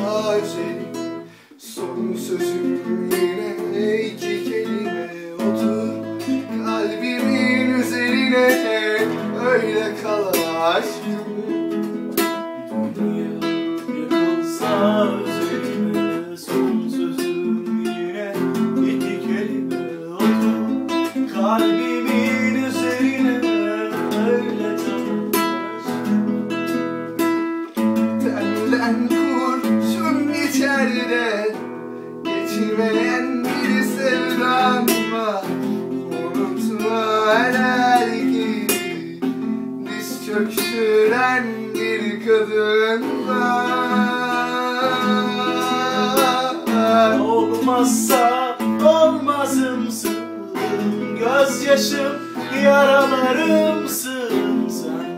sadece Son sözüm yine iki kelime Otur. Kalbimin üzerine Öyle kal aşkım. Dünya yıkılsa içeride Geçmeyen bir sevdam var. Unutma her gibi Diz çöktüren bir kadın var. Olmazsa olmazımsın Gözyaşım yaralarımsın Sen